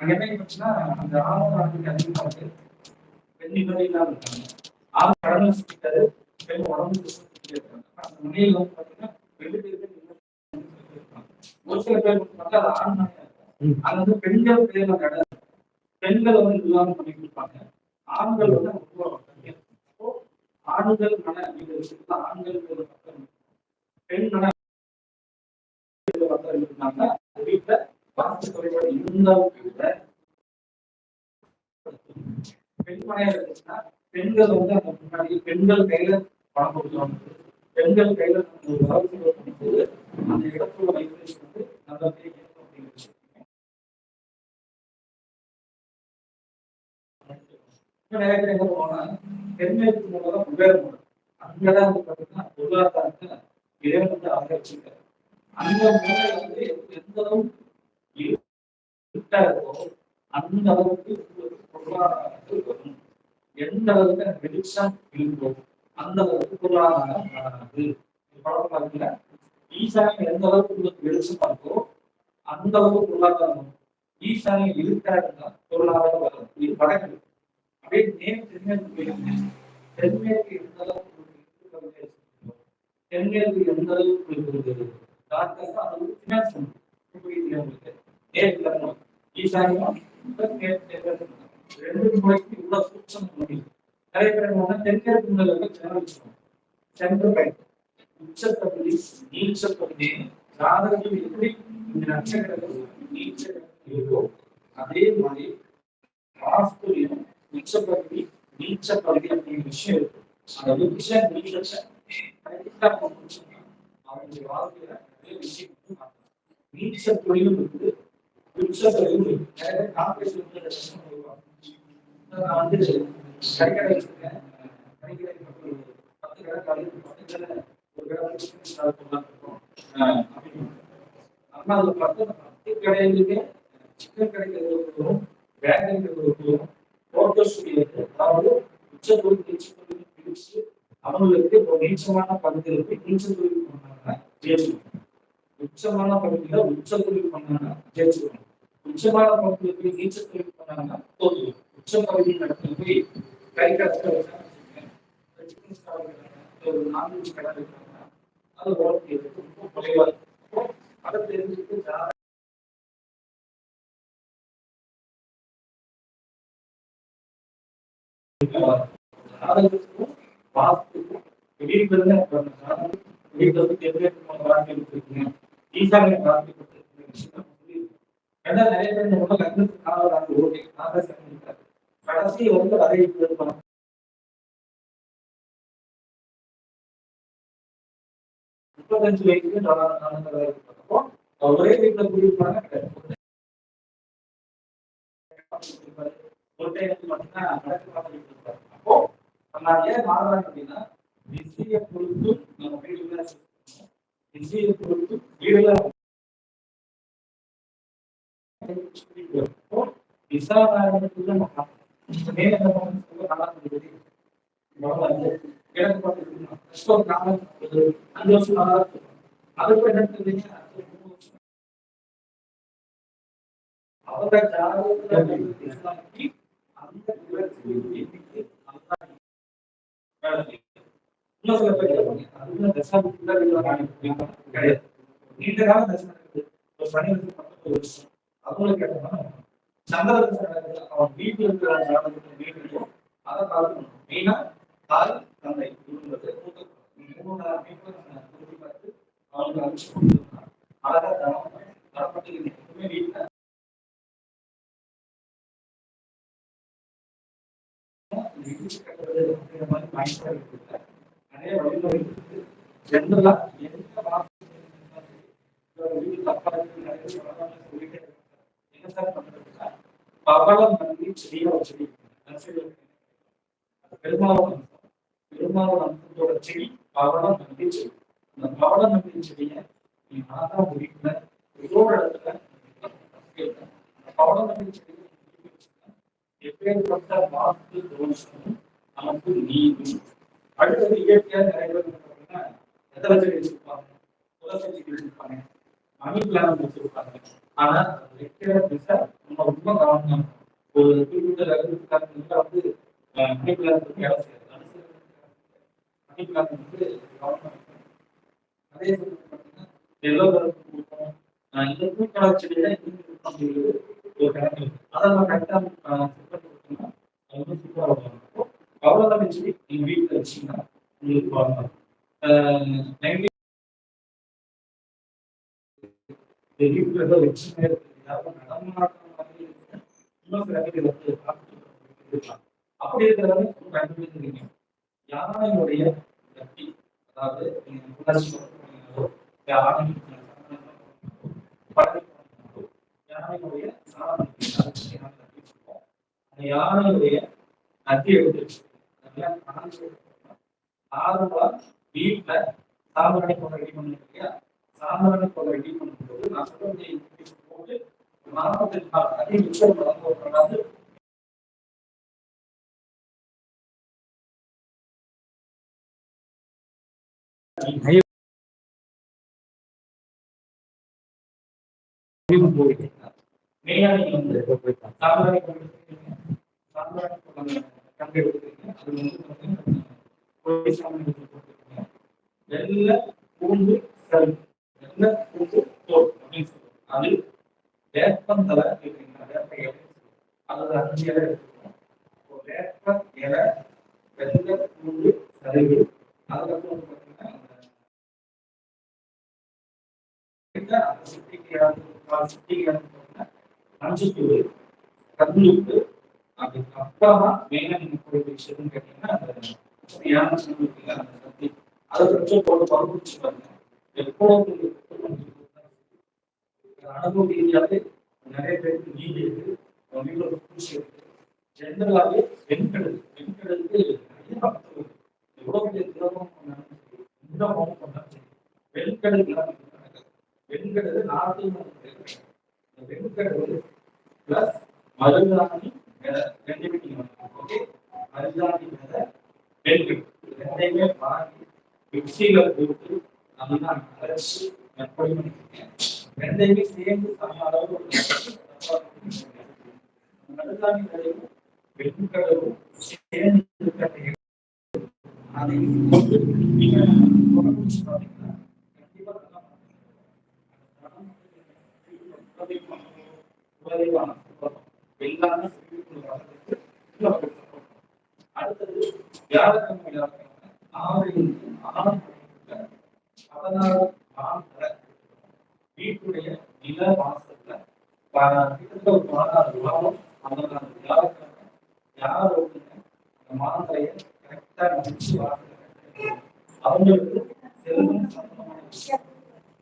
அங்க என்ன அந்த ஆணவ ஆண்டுக்கு அதிகமா இருக்கு பெண் இல்லாம இருக்காங்க ஆண் கடமை சுத்திட்டாரு பெண் உடம்பு இருக்காங்க அந்த முனையில வந்து பாத்தீங்கன்னா ரெண்டு பேருமே. ஒரு சில பேர் பார்த்தா அது ஆண். அது வந்து பெண்கள் பேர்ல பெண்கள் வந்து இல்லாம பண்ணி கொடுப்பாங்க ஆண்கள் வந்து. அப்போ ஆண்கள் மன அப்படிங்கிற விஷயத்துல ஆண்கள் ஒரு பக்கம் பெண் மன பக்கம் இருந்தாங்க. வீட்டுல வாஸ்து குறைபாடு இருந்தாலும் கூட பெண் மனையா இருந்துச்சுன்னா பெண்கள் வந்து அந்த முன்னாடி பெண்கள் கையில பணம் கொடுத்துருவாங்க பெண்கள் கையில நம்ம ஒரு வரவு செலவு பண்ணும்போது அந்த இடத்துல வைப்ரேஷன் வந்து நல்லபடியா இருக்கும் அப்படிங்கிற விஷயம் நிறைய பேர் என்ன பண்ணுவாங்க தென்மேற்கு மூலம் தான் குபேர மூலம் அங்கதான் வந்து பாத்தீங்கன்னா பொருளாதாரத்தை இறைவன் வந்து அந்த மூலை வந்து எந்த அளவுக்கு இருட்டா இருக்கோ அந்த அளவுக்கு உங்களுக்கு பொருளாதாரத்தில் வரும். எந்த அளவுக்கு வெளிச்சம் இருக்கோ அந்த அளவுக்கு பொருளாதாரம் வராது படம் பாத்தீங்கன்னா ஈசானியம் எந்த அளவுக்கு உங்களுக்கு வெளிச்சமா இருக்கோ அந்த அளவுக்கு பொருளாதாரம் வரும். ஈசானியம் இருக்கா இருந்தா பொருளாதாரம் வரும் இது வடக்கு அப்படியே தென்மேற்கு தென்மேற்கு எந்த அளவுக்கு தென்மேற்கு எந்த அளவுக்கு உங்களுக்கு டார்க்கஸ் அது வந்து புரியுது உங்களுக்கு? நேர் ஈசானியம் ரெண்டு இவ்வளவு சூட்சம் முடியும் நிறைய பேர் தென்மேற்கு உச்சப்பகுதி நீச்சப்பகுதி எப்படி இந்த நட்சத்திரங்கள் நீச்சல் இருக்கோ அதே மாதிரி வாஸ்துலையும் மிச்சப்பகுதி நீச்ச பகுதி அப்படிங்கிற விஷயம் இருக்கு. அந்த நீச்ச நீச்ச அவங்களுடைய வாழ்க்கையில நிறைய விஷயம் நீச்ச தொழிலும் இருக்குது உச்ச தொழிலும் இருக்கு. நிறைய பேர் வந்து இந்த கஷ்டம் நான் வந்து கறிக்கடை வச்சிருக்கேன். கறிக்கடை பத்து கடை காலையில் பத்து கடை ஒரு கடை சிக்கன் அப்படின்னு ஆனால் அதுல பத்து பத்து கடைகளுக்கு சிக்கன் கிடைக்கிறது ஒரு குழுவும் பேக்கரிங்கிறது ஒரு குழுவும் போட்டோ அதாவது உச்ச தொழில் நீச்ச தொழில் பிரிச்சு அவங்களுக்கு ஒரு நீச்சமான பகுதிகளுக்கு நீச்சல் தொழில் பண்ணாங்க ஜெயிச்சுக்கணும் உச்சமான பகுதியில உச்ச தொழில் பண்ணாங்க ஜெயிச்சுக்கணும் உச்சமான பகுதிகளுக்கு நீச்சல் தொழில் பண்ணாங்க தோல்வி. உச்ச பகுதி நடத்துல போய் கை கஷ்டம் ஒரு நான்வெஜ் கடை இருக்காங்க அது ஓரத்தில் ரொம்ப குறைவா இருக்கும் அதை தெரிஞ்சுட்டு கடைசி வந்து அதை முப்பத்தஞ்சு வயசுல ஒரே வீட்டுல குடியிருப்பாங்க ஒரு மட்டும்தான் நடக்க அப்போ நம்ம ஏன் மாறுறாங்க அப்படின்னா திசையை பொறுத்து நம்ம வீடுல திசையை பொறுத்து வீடுல மேல நல்லா வருஷம் நல்லா இருக்கும். என்ன அவங்க இன்னும் சில பேர் கிடையாது நீண்ட கால ஒரு சனி பக்கத்து அவங்களுக்கு கேட்டோம்னா சந்திர அவன் வீட்டுல இருக்கிற ஜாதகத்துல அதை பார்க்கணும் மெயினா தாய் தந்தை மூணு அமைப்பு பார்த்து அவங்களுக்கு அழிச்சு கொடுத்துருக்கோம் அழகா தரம் தரப்பட்டு வீட்டில் நிறைய வழிமுறை ஜென்ரலா எந்த வீடு தப்பா இருக்கு நிறைய சொல்லிட்டே என்ன சார் பண்றதுன்னா பவளம் செடி நர்சரியில அது அம்சத்தோட செடி பவளம் நம்பி செடி அந்த பவளம் நம்பி செடியை நீ மாதா முடிக்கல ஏதோ ஒரு இடத்துல பவளம் நம்பி செடி எப்பேற்பட்ட வாக்கு தோஷமும் நமக்கு நீங்கும் அடுத்தது இயற்கையாக நிறைய பேர் பார்த்தீங்கன்னா எத்தனை செடி வச்சிருப்பாங்க துளசி செடி வச்சிருப்பாங்க மணி பிளான் வச்சிருப்பாங்க ஆனா வைக்கிற திசை நம்ம ரொம்ப கவனம் ஒரு குறிப்பிட்ட லெவலுக்கு வந்து மணி பிளான் வந்து வேலை செய்யாது மணி பிளான் வந்து கவனம் அதே சமயம் பார்த்தீங்கன்னா எல்லோ கலர் கொடுப்போம் இந்த பூக்கலர் செடியில இந்த அப்படிங்கிறது ஒரு கணக்கு அதெல்லாம் அதை நம்ம கரெக்டாக செட் பண்ணி கொடுத்தோம்னா அது வந்து சூப்பராக வரும் அவ்வளோதான் சொல்லி நீங்கள் வீட்டில் வச்சுன்னா உங்களுக்கு வரலாம் மாதிரி இருக்கு. அப்படி யானையுடைய கட்டி அதாவது நீங்க யானையுடைய சாணம் அந்த யானையுடைய நத்தி எடுத்து வச்சிருக்கோம். வீட்டுல சாம்பிராணி போல ரெடி பண்ணுங்க இல்லையா? சாம்பிராணி போல ரெடி பண்ணும்போது நான் சொல்றது போட்டு நாற்பத்தஞ்சு நாள் அதே மிச்சம் வளர்ந்து ஒரு மெயினா வந்து சாம்பிராணி கொண்டு சாம்பிராணி கொண்டு அது வந்து பார்த்தீங்கன்னா கோழி பூண்டு பூண்டு தோல் அப்படின்னு சொல்லுவோம் அது வேப்பந்தலை இருக்குங்களா வேப்ப இலை அஞ்சு இலை எடுத்துக்கணும் இப்போ வேப்ப இலை வெள்ளை பூண்டு சரிவு அதுக்கப்புறம் வந்து பார்த்தீங்கன்னா அந்த அந்த சிட்டிக்கு சிட்டிக்கு பார்த்தீங்கன்னா மஞ்சத்தூள் கல்லுப்பு அதுக்கு அப்புறமா மெயினா நீங்க போய் விஷயம் கேட்டீங்கன்னா அந்த யானை அந்த சக்தி அதை கொஞ்சம் போட்டு பரப்பிச்சு பாருங்க. எப்போது அனுபவ ரீதியாவே நிறைய பேருக்கு நீதி இருக்கு உங்களோட பூச்சி இருக்கு. ஜென்ரலாகவே வெண்கடல் வெண்கடலுக்கு நிறைய மக்கள் இருக்கு. எவ்வளவு பெரிய திரவம் பண்ணாலும் சரி எந்த மோகம் பண்ணாலும் சரி வெண்கடல் இல்லாமல் நடக்காது. வெண்கடல் நாட்டில் இந்த வெண்கடல் பிளஸ் மருதாணி ஓகே மருதாணி விதை ரெண்டையுமே வாங்கி மிக்சியில போட்டு நல்லா அரைச்சு எப்படி பண்ணிருக்கேன் ரெண்டையுமே சேர்ந்து சம அளவு மருதாணி விதையும் வெண்கடலும் சேர்ந்து இருக்கிற அதை கொண்டு நீங்க பார்த்தீங்கன்னா கண்டிப்பா. நல்லா எல்லாமே அடுத்தது வியாழக்கிழமை வியாழக்கிழமை ஆறு இருந்து ஆறு மணிக்குள்ள பதினாறு நான்கு வீட்டுடைய நில வாசல்ல கிட்டத்தட்ட ஒரு பதினாறு விழாவும் பதினாறு வியாழக்கிழமை யார் ஒருத்தங்க அந்த மாதத்தைய கரெக்டா நினைச்சு வாசல் அவங்களுக்கு செல்வம் சம்பந்தமான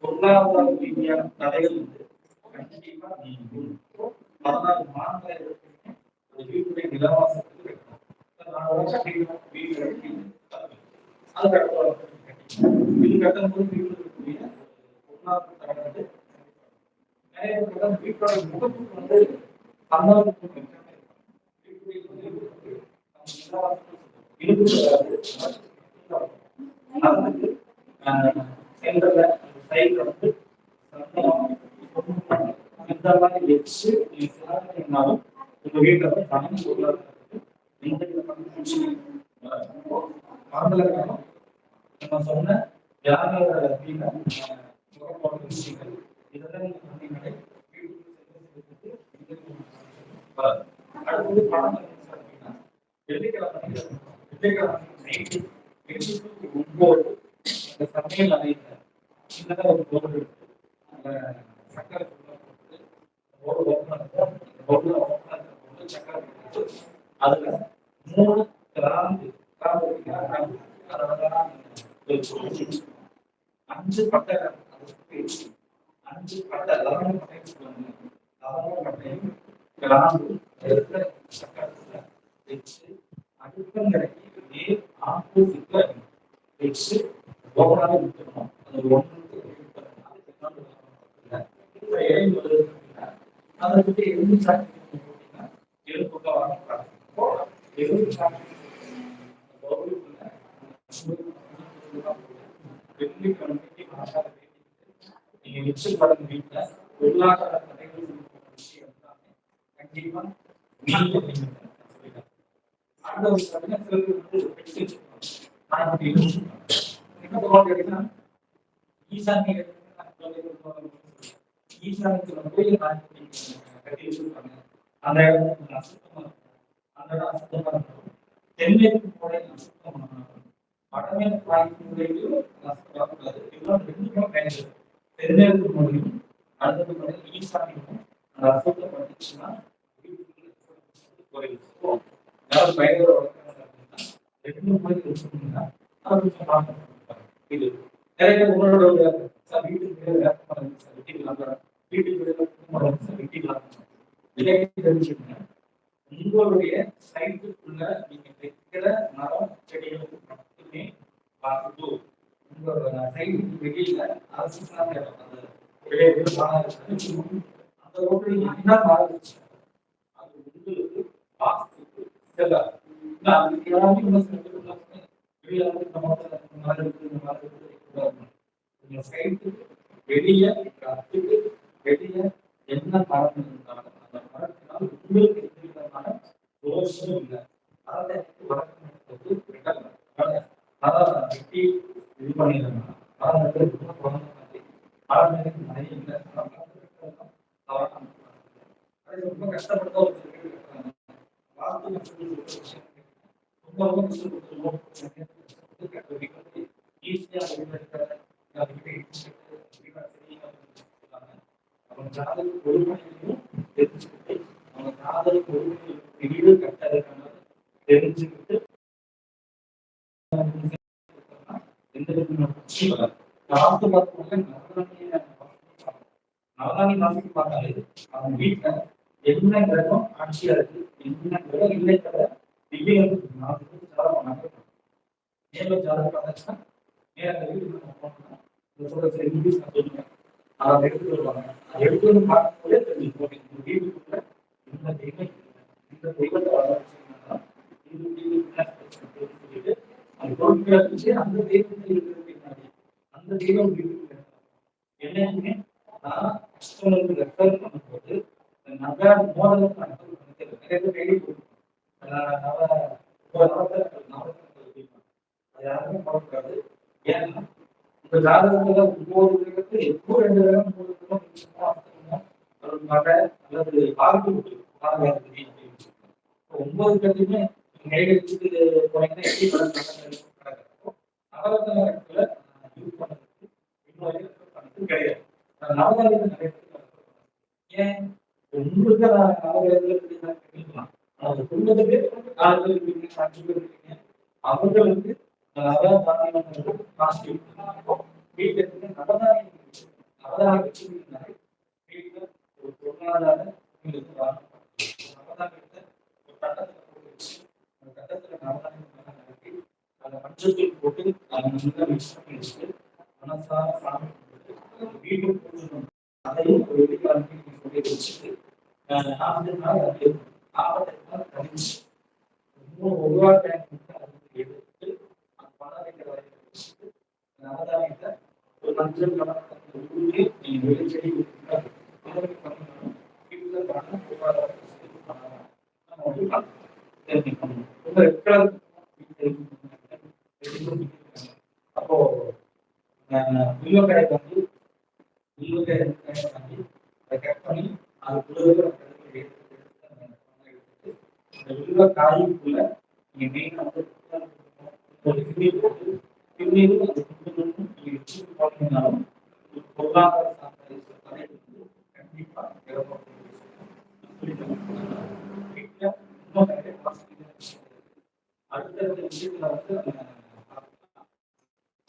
பொருளாதார ரீதியான தடைகள் வந்து கண்டிப்பா நீங்கும் பதினாறு மாணவர்கள் எடுத்தீங்க வீட்டுடைய நிலவாசத்துக்கு வீடு வீடு கட்டும்போது வீட்டில் இருக்கக்கூடிய பொருளாதார வந்து நிறைய பேர் வீட்டோட முகத்துக்கு வந்து அந்த சென்டர்ல வந்து இந்த மாதிரி வச்சு நீங்க சாப்பிட்டீங்கன்னாலும் உங்க வீட்டுல வந்து பணம் பொருளாதாரத்துக்கு எந்த விதமான பிரச்சனையும் நம்ம சொன்ன யாரோட வீட விஷயங்கள் இதெல்லாம் நீங்க பண்ணீங்களே அடுத்தது பணம் அப்படின்னா வெள்ளிக்கிழமை வெள்ளிக்கிழமை நைட்டு எட்டு ஒன்பது அந்த சமையல் அறையில் சின்னதாக ஒரு பொருள் அந்த சக்கரை பொருளை போட்டு ஒரு ஓப்பன் பொருளை ஓப்பன் போட்டு அதுல மூணு கிராம்பு கிராம்பு அஞ்சு பட்டை அஞ்சு பட்டை லவங்க பட்டைன்னு சொல்லுவாங்க. லவங்க பட்டையும் கிராம்பு இருக்கிற சக்கரத்துல வச்சு அடுப்பங்கரைக்கு நேர் ஆப்போசிட்ல வச்சு ஓவராக விட்டுக்கணும் அது ஒன்றுக்கு இடையில் வருது அப்படின்னா அதை விட்டு எலும்பு சாட்சி போட்டீங்கன்னா எலும்புக்க எலும்பு நீங்க படம் வீட்டுல பொருளாதார தடைகள் விஷயம் எல்லாமே கண்டிப்பா ஆண்டவர் வந்து பெற்று நான் அப்படி என்ன பண்ணுவாங்க கேட்டீங்கன்னா, ஈசானிய ஈசானுக்கு நான் நான் கட்டி வச்சிருப்பாங்க. அந்த கொஞ்சம் இருக்கும். அந்த இடம் அசுத்தமா இருக்கும். தென்மேற்கு மூலை அசுத்தமா இருக்கும். வடமேற்கு வாய்ப்பு மூலையிலும் அசுத்தமா இதெல்லாம் ரெண்டுமே பயன்படுது. தென்மேற்கு மூலையும் அடுத்தது பார்த்தீங்கன்னா ஈசானியமும் அந்த அசுத்தப்பட்டுச்சுன்னா வீட்டுக்குள்ள அசுத்தம் குறையும். யாராவது பயங்கர அப்படின்னா ரெண்டு மூலை வச்சுக்கோங்கன்னா அது கொஞ்சம் மாற்றம் இது நிறைய பேர் உங்களோட ஒரு சார் வீட்டுக்கு வெளியே மரம் இருக்கு சார் வெட்டிக்கலாம் சார். வீட்டுக்கு வெளியே வேப்ப மரம் இருக்கு சார் வெட்டிக்கலாம் சார். இதை தெரிஞ்சுக்கங்க உங்களுடைய சைட்டுக்குள்ள நீங்க வைக்கிற மரம் செடிகளுக்கு மட்டுமே பார்த்து உங்களோட சைட்டுக்கு வெளியில அரசு சார்ந்த அந்த ரோட்ல என்ன மரம் அது உங்களுக்கு செல்லாது. அதுக்கு இன்னும் சில பேர் சொன்னாங்க, வெளியில வந்து இந்த மரத்துல இந்த மரம் இருக்கு, இந்த மரம் இருக்கு, கூடாது. உங்க சைட்டுக்கு வெளிய கத்துக்கு வெளிய என்ன மரம் இருந்தாலும் அந்த மரத்தினால் உங்களுக்கு எந்த விதமான தோஷமும் இல்லை அதை வளர்க்கிறது விடல. அத- அதான் வெட்டி இது பண்ணிடுறாங்க மரம் வந்து ரொம்ப குழந்தை மாதிரி மரம் எனக்கு நிறைய இல்லை ஆனா மரத்தை வெட்டுறதுதான் தவறான விஷயம். அது ரொம்ப கஷ்டப்பட்டு ஒரு சில இல்லை. அதாவது வாஸ்து நட்சத்திரம் ஒரு விஷயம் இருக்கு. ரொம்ப ரொம்ப கஷ்டப்பட்டு என்ன கிரகம் ஆட்சியா இருக்கு என்ன கிரகம் இல்லை தவிர திவ்யம் நாலு பேர் நேர்ல ஜாதகம் பார்த்தாச்சுன்னா வீட்டுக்கு நம்ம போனோம்னா சொல்ற இங்கிலீஷ் நான் சொல்லுவேன் அதை எடுத்துட்டு வருவாங்க. அதை எடுத்து வந்து பார்க்கும்போதே தெரிஞ்சுக்கோங்க இந்த வீட்டுக்குள்ள இந்த தெய்வம் இந்த தெய்வத்தை வர இந்த தெய்வம் என்ன சொல்லிட்டு அந்த பொருட்களை வச்சு அந்த இருக்கிறது அந்த தெய்வம் நான் ரெஃபர் பண்ணும்போது இந்த நகை நிறைய அது யாருமே போடக்கூடாது ஏன்னா இந்த ஜாதகத்துல ஒவ்வொரு கிரகத்து எப்போ ரெண்டு கிரகம் மூணு கிரகம் மகை அல்லது பார்த்து ஒன்பது கிரகத்துமே கையில் எப்படி நவரத்ன யூஸ் பண்ணுறதுக்கு இன்னும் கிடையாது நான் நிறைய பேர் refer பண்ணுவேன். ஏன் உங்களுக்கு நான் குடும்பத்துக்கு நாலு பேர் இருக்கீங்க அஞ்சு பேர் இருக்கீங்க அவங்களுக்கு நவதானியம் காஸ்டியூம் வீட்டில் இருந்து நவதானியம் இருக்கு. நவதானியம் வச்சுருந்தாலே வீட்டில் ஒரு பொருளாதார உங்களுக்கு வரணும் நவதானியத்தை ஒரு கட்டத்தில் போட்டு வச்சு அந்த கட்டத்தில் நவதானியம் மேலே நடத்தி அதை மஞ்சள் போட்டு அதை நல்லா மிக்ஸ் பண்ணி வச்சுட்டு மனசார சாமி கும்பிட்டு வீட்டுக்கு போட்டுக்கணும் அதையும் ஒரு வெளிக்காரங்க சொல்லி வச்சுட்டு அஹ் நாற்பது நாள் அது நாற்பது நாள் கழிச்சு இன்னும் ஒரு ரூபா டேங்க் மட்டும் அது எடுத்து அந்த பணம் வைக்கிற வரைக்கும் வச்சுட்டு நவதானியத்தை ஒரு மஞ்சள் கலர் ஊற்றி நீங்க வெளி செடி கொடுத்தீங்கன்னா அதற்கு பண்ணணும் வீட்டில் பணம் பொருளாதார வசதி பண்ணலாம் நம்ம வந்து பார்க்கணும். தெரிஞ்சுக்கணும் ரொம்ப ரெக்கார்டு அப்போ உருவக்கடை வந்து உருவக்கடை வாங்கி அதை கட் பண்ணி அது உருவ அந்த உருவ காயுக்குள்ள நீங்க மெயினாக வந்து ஒரு கிண்ணி போட்டு கிண்ணியும் அந்த கிண்ணியும் நீங்க வச்சு போட்டீங்கன்னாலும் ஒரு பொருளாதார சார்ந்த தடை வந்து கண்டிப்பா இறப்போம் வீட்டில் இன்னும் நிறைய பாசிட்டிவ் விஷயம் இருக்கு அடுத்தடுத்த விஷயத்துல வந்து நம்ம அடுத்தடுத்த மீட்டிங் வாஸ்து சமைச்சு வாஸ்து குழம்பு எல்லாருக்கும் போயிருக்கோம் கோயம்புத்தூர், சென்னை அதனால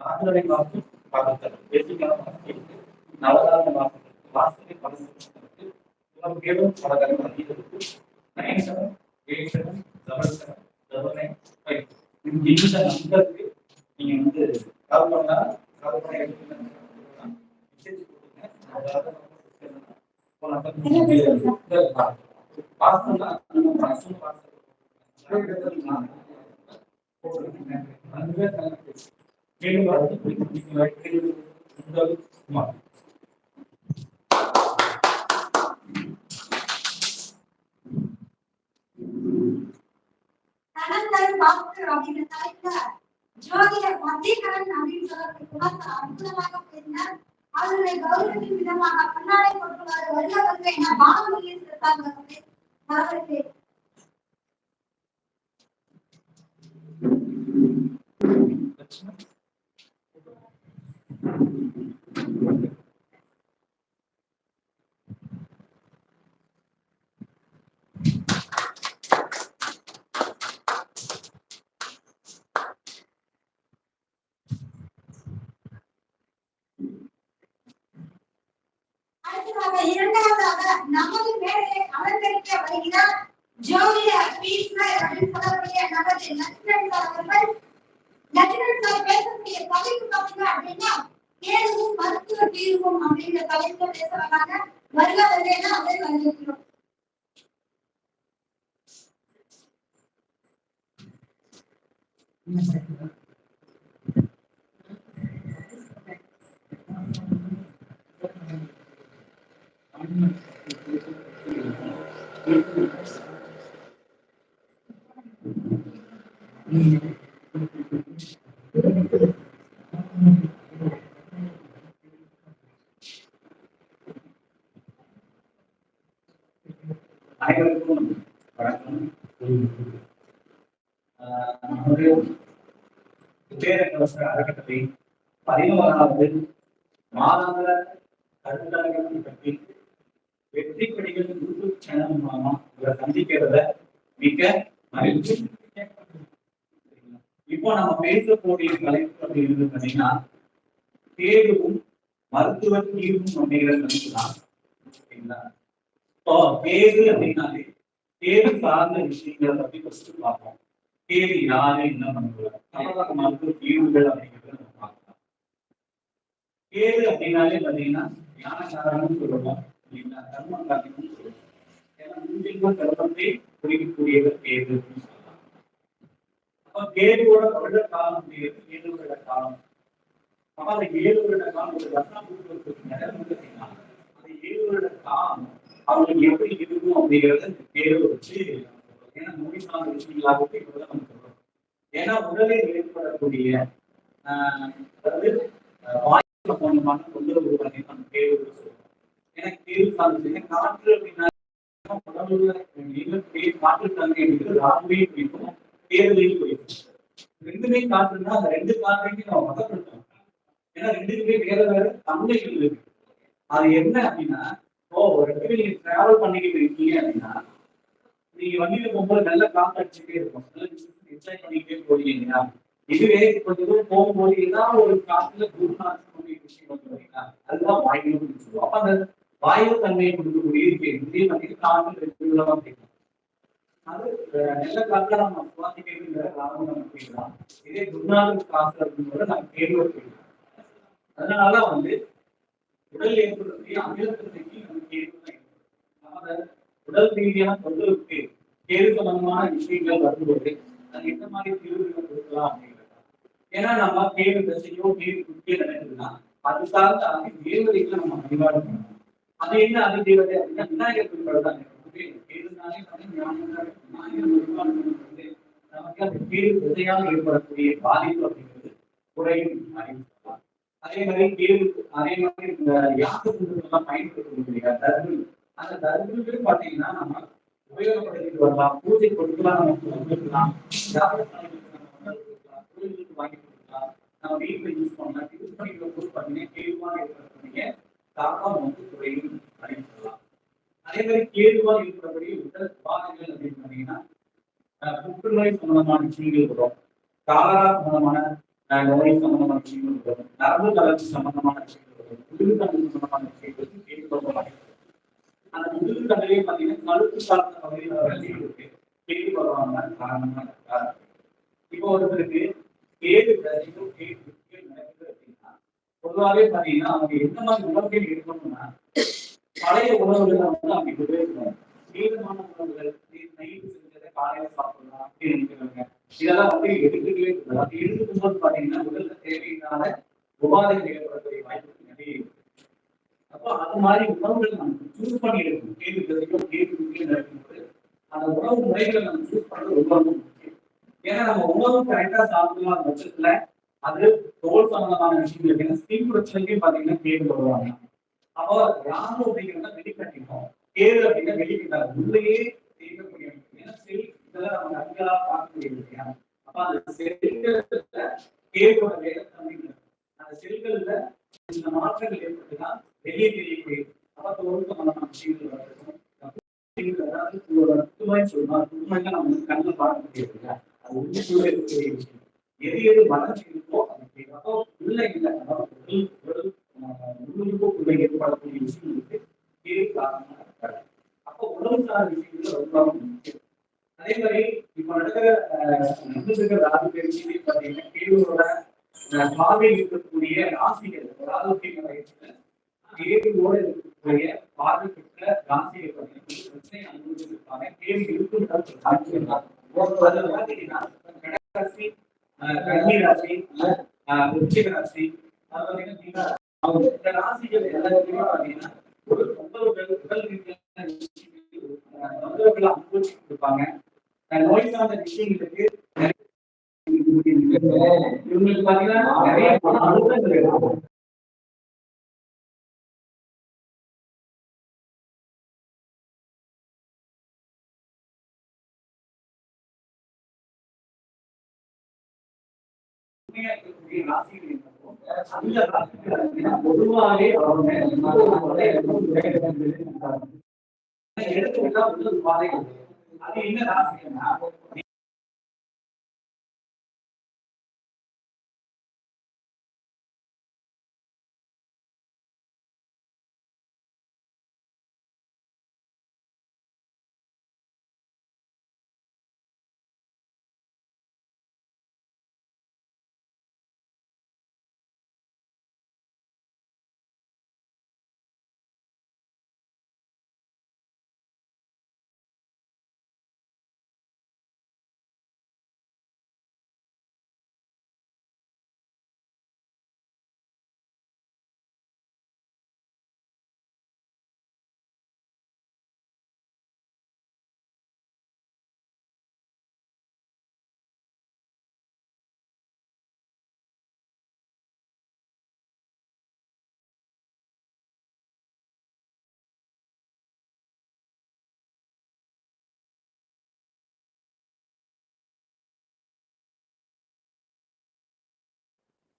ஆந்திரை வாஸ்து பார்த்துட்டு பேசிக்கான வாஸ்து நவதான வாஸ்து இருக்கு வாஸ்துவை பலருக்கு இவ்வளவு பேரும் பல nine seven eight seven double seven double nine five இந்த நம்பருக்கு நீங்க வந்து கால் பண்ணா கால் பண்ண ಜೋಗಿಯ ಮಧ್ಯಕರನ್ನ ಅಭಿವೃದ್ಧಿ ಕೂಡ ಅನುಕೂಲವಾಗಬೇಕು மேலும் முதல் குமார் கணங்கள் வாக்கு அப்படின்னு தலைப்புல ஜோதிட மத்தியகரன் அப்படின்னு சொல்லக்கூடிய குணத்தை அவர்களை கௌரவிக்கும் விதமாக வருக வருக என வானொலியை சிறப்பாக அடுத்ததாக இரண்டாவதாக நமது மேடையை அலங்கரிக்க வருகிறார் ஜோதிடர் பீஸ்னர் அப்படின்னு சொல்லக்கூடிய நமது லட்சுமணன் சார் அவர்கள். லட்சுமணன் சார் பேசக்கூடிய தலைப்பு பார்த்தீங்க அப்படின்னா தேர்வும் மருத்துவ தீர்வும் அப்படின்ற தலைப்பு பேச வராங்க. வருக வருகைன்னா அவரை வரவேற்கிறோம் அனைவருக்கும் வணக்கம் ஆஹ் நம்முடைய குபேரகவசர அறக்கட்டளை பதினோராவது மாதாந்திர கருத்தரங்கத்தை பற்றி வெற்றி படிகள் யூடியூப் சேனல் மூலமா உங்களை சந்திக்கிறத மிக மகிழ்ச்சி. இப்போ நம்ம பேசக்கூடிய தலைப்பு அப்படின்னு பார்த்தீங்கன்னா தேர்வும் மருத்துவ தீர்வும் அப்படிங்கிற தலைப்பு தான். சரிங்களா? இப்போ தேர்வு அப்படின்னாலே தேர்வு சார்ந்த விஷயங்களை பத்தி ஃபர்ஸ்ட் பார்ப்போம். தேர்வு யாரு என்ன பண்ணுவாங்க? தமிழக மருத்துவ தீர்வுகள் அப்படிங்கிறத நம்ம பார்க்கலாம். தேர்வு அப்படின்னாலே பாத்தீங்கன்னா ஞானகாரன்னு சொல்லுவோம். இல்லைங்களா கர்ம காரியம்னு ஏன்னா முன்பின்ப கர்மத்தை குறிக்கக்கூடியவர் தேர்வு அப்படின்னு சொல்லலாம் அப்ப கேதுவோட வருட காலம் அப்படிங்கிறது ஏழு வருட காலம் அப்ப அந்த ஏழு வருட காலம் ஒரு ரத்னா கொடுக்கறதுக்கு பார்த்தீங்கன்னா அந்த ஏழு வருட காலம் அவங்களுக்கு எப்படி இருக்கும் அப்படிங்கறத இந்த வச்சு ஏன்னா நோய் சார்ந்த விஷயங்களாகவே இப்பதான் நம்ம சொல்றோம் ஏன்னா உடலில் ஏற்படக்கூடிய ஆஹ், அதாவது ஆஹ், சம்பந்தமான தொந்தரவு பண்ணி நம்ம தேர்வு சொல்றோம் ஏன்னா தேர்வு சார்ந்த காற்று அப்படின்னா உடம்புல இருக்கக்கூடிய காற்று தன்மை அப்படிங்கிறது ராகுவே குறிக்கும் தேர்வையும் குறிக்கும் ரெண்டுமே காற்றுன்னா அந்த ரெண்டு காற்றையும் நம்ம மதப்படுத்தணும் ஏன்னா ரெண்டுக்குமே வேற வேற தன்மைகள் இருக்கு. அது என்ன அப்படின்னா ஓ ரெண்டுமே நீங்க டிராவல் பண்ணிக்கிட்டு இருக்கீங்க அப்படின்னா நீங்க வண்டியில போகும்போது நல்ல காற்று அடிச்சுட்டே இருக்கும். நல்ல என்ஜாய் பண்ணிக்கிட்டே போறீங்க இல்லையா? இதுவே கொஞ்சம் தூரம் போகும்போது ஏதாவது ஒரு காத்துல குருநாசக்கூடிய விஷயம் வந்து அதுதான் வாயுன்னு சொல்லுவோம் அப்ப அந்த வாயு தன்மையை கொடுக்கக்கூடிய இருக்கு இதே வந்து காற்று ரெகுலரா கேட்கும். அது அஹ், நல்ல காத்துல நம்ம சுவாசிக்கிறது லாபம் நம்ம கேட்கலாம். இதே குருநாதன் காசு அப்படிங்கிறத நம்ம கேள்வி கேட்கலாம். அதனால வந்து உடல் ஏற்படக்கூடிய அமிலத்தன்மைக்கு நம்ம கேள்வி நம்ம உடல் ரீதியான தொந்தரவுக்கு கேடு சம்பந்தமான விஷயங்கள் வரும்போது அது எந்த மாதிரி தீர்வுகளை கொடுக்கலாம் அப்படிங்கிறது ஏன்னா நம்ம கேடு தசையோ கேடு குட்டியோ நடக்குதுன்னா அது சார்ந்த அதி தேவதைகளை நம்ம வழிபாடு பண்ணணும் அது என்ன அதி தேவதை? அப்படின்னா விநாயகர் வழிபாடு தான் வந்து நமக்கு அந்த கேடு திசையால் ஏற்படக்கூடிய பாதிப்பு அப்படிங்கிறது குறையும் அப்படின்னு சொல்லலாம். அதே மாதிரி கேள்வி அதே மாதிரி இந்த யாக குண்டுகள் பயன்படுத்தக்கூடிய தர்பில் அந்த தர்பில்கள் பார்த்தீங்கன்னா நம்ம உபயோகப்படுத்திட்டு வரலாம். பூஜை பொருட்களாக நமக்கு வந்துருக்கலாம். யாருக்கு நம்ம கோயிலுக்கு வாங்கி கொடுக்கலாம். நம்ம வீட்டில் யூஸ் பண்ணலாம். யூஸ் பண்ணிக்கிற போது பாத்தீங்கன்னா கேள்வாக ஏற்படக்கூடிய தாக்கம் வந்து குறையும் அப்படின்னு சொல்லலாம். அதே மாதிரி கேள்வாக ஏற்படக்கூடிய உடல் பாதைகள் அப்படின்னு பார்த்தீங்கன்னா புற்றுநோய் சம்பந்தமான விஷயங்கள் வரும். காலரா சம்பந்தமான நோய் சம்பந்தமான விஷயங்கள் வரும். நரம்பு தளர்ச்சி சம்பந்தமான விஷயங்கள் வரும். முதுகுத்தண்டு சம்பந்தமான விஷயங்கள் கேள்விப்படுற அந்த முதுகுத்தண்டிலே பார்த்தீங்கன்னா கழுத்து சார்ந்த வகையில் வளர்ச்சி இருக்கு. வருவாங்க காரணமாக காரணம் இப்போ ஒருத்தருக்கு கேடு கேட்டு கேடு குட்டியும் நடக்குது அப்படின்னா பொதுவாகவே பாத்தீங்கன்னா அவங்க எந்த மாதிரி உணவுகள் இருக்கணும்னா பழைய உணவுகள் வந்து அவங்க உபயோகிக்கணும் நீளமான உணவுகள் நைட்டு செஞ்சதை காலையில சாப்பிடலாம் அப்படின்னு நினைக்கிறாங்க. இதெல்லாம் வந்து எடுத்துக்கவே கூடாது அப்படி எடுத்துக்கும் போது பாத்தீங்கன்னா உடல்ல தேவையில்லாத உபாதைகள் ஏற்படக்கூடிய வாய்ப்பு நிறைய இருக்கு. அப்போ அது மாதிரி உணவுகள் நம்ம சூஸ் பண்ணி எடுக்கணும். கேள்வி கதைக்கும் கேள்வி குடிக்கும் நடக்கும்போது அந்த உணவு முறைகளை நம்ம சூஸ் பண்றது ரொம்ப ரொம்ப முக்கியம். ஏன்னா நம்ம உணவு கரெக்டா சாப்பிடலாம் பட்சத்துல அது தோல் சம்பந்தமான விஷயங்கள் எப்படின்னா ஸ்கின் பிரச்சனைக்கும் பாத்தீங்கன்னா கேடு வருவாங்க. அப்போ ராகு அப்படிங்கிறத வெளிக்கட்டிக்கும் கேடு அப்படின்னா வெளிக்கிட்டாங்க உள்ளேயே தேய்க்கக்கூடிய ஏன்னா செல் இதெல்லாம் நம்ம கண்களா பார்க்கக்கூடிய இல்லையா அப்ப அந்த செல்கள்ல கேடோட வேலை கம்மிங்க. அந்த செல்கள்ல சில மாற்றங்கள் ஏற்பட்டுதான் வெளியே தெரியக்கூடிய அப்ப தோல் சம்பந்தமான விஷயங்கள் வரட்டும் அதாவது ஒரு புத்துமாய் சொல்லுவாங்க. நம்ம கண்ணில் பார்க்க முடியாது அது உள்ளுக்குள்ள இருக்கக்கூடிய விஷயம். எது எது வளர்ச்சி இருக்கோ அது கேட்கும். உள்ள இல்லை அதாவது உடல் உடல் உள்ளுக்குள்ள ஏற்படக்கூடிய விஷயங்களுக்கு கேடு காரணமாக இருக்காது. அப்போ உடல் சார் விஷயங்கள் ரொம்ப முக்கியம். அதே மாதிரி இப்ப நடக்கிற நடந்துருக்கிற ராகு பயிற்சி பார்த்தீங்கன்னா கேடுவோட பாதையில் இருக்கக்கூடிய ராசிகள் ராகுக்கிய வயசுல கேடுவோட இருக்கக்கூடிய பார்வை பெற்ற ராசியை பார்த்தீங்கன்னா பிரச்சனை அனுபவிச்சிருப்பாங்க. கேடு இருக்குன்றது கடைசி அதுல கன்னி ராசி உச்சிக ராசி இந்த ராசிகள் எல்லாத்தையுமே பார்த்தீங்கன்னா ஒரு ஒன்பது உடல் ரீதியான தொந்தரவுகளை நோய் சார்ந்த விஷயங்களுக்கு இவங்களுக்கு பாத்தீங்கன்னா நிறைய மன அழுத்தங்கள் இருக்கும். பொதுவாகவே எடுத்துக்கிட்டா அது என்ன ராசின்னா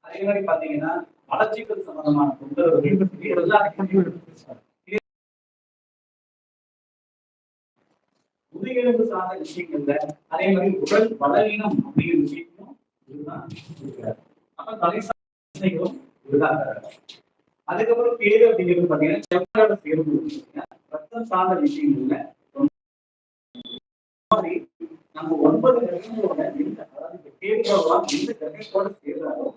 அதே மாதிரி பாத்தீங்கன்னா மலச்சிக்கல் சம்பந்தமான தொந்தரவுகள் முதுகெலும்பு சார்ந்த விஷயங்கள்ல அதே மாதிரி உடல் பலவீனம் அப்படிங்கிற விஷயமும் இதுதான் இருக்கிறார் அப்ப தலை சார்ந்த இதுதான் அதுக்கப்புறம் பேரு அப்படிங்கிறது பாத்தீங்கன்னா செவ்வாயோட சேர்ந்து பார்த்தீங்கன்னா ரத்தம் சார்ந்த விஷயங்கள்ல மாதிரி நம்ம ஒன்பது கிரகங்களோட எந்த அதாவது இந்த எந்த கிரகத்தோட சேர்றாரோ